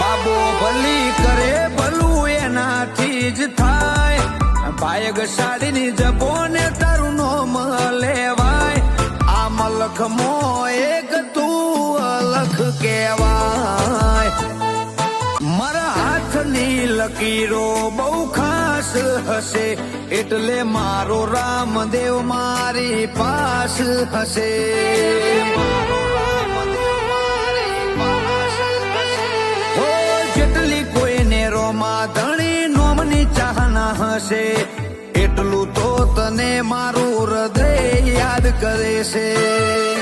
બાબો ભલી કરે ભલું એનાથી જ થાય. ભાયગ સાડીની જબો ને તારું નોમ લેવાય. આ મલખ મો એક તું અલખ કહેવાય. મારા હાથની લકીરો બહુ ખાસ હશે. એટલે મારો રામદેવ મારી પાસ હશે. રોમા ધણી નોમની ચાહના હશે. એટલું તો તને મારું હૃદય યાદ કરે છે.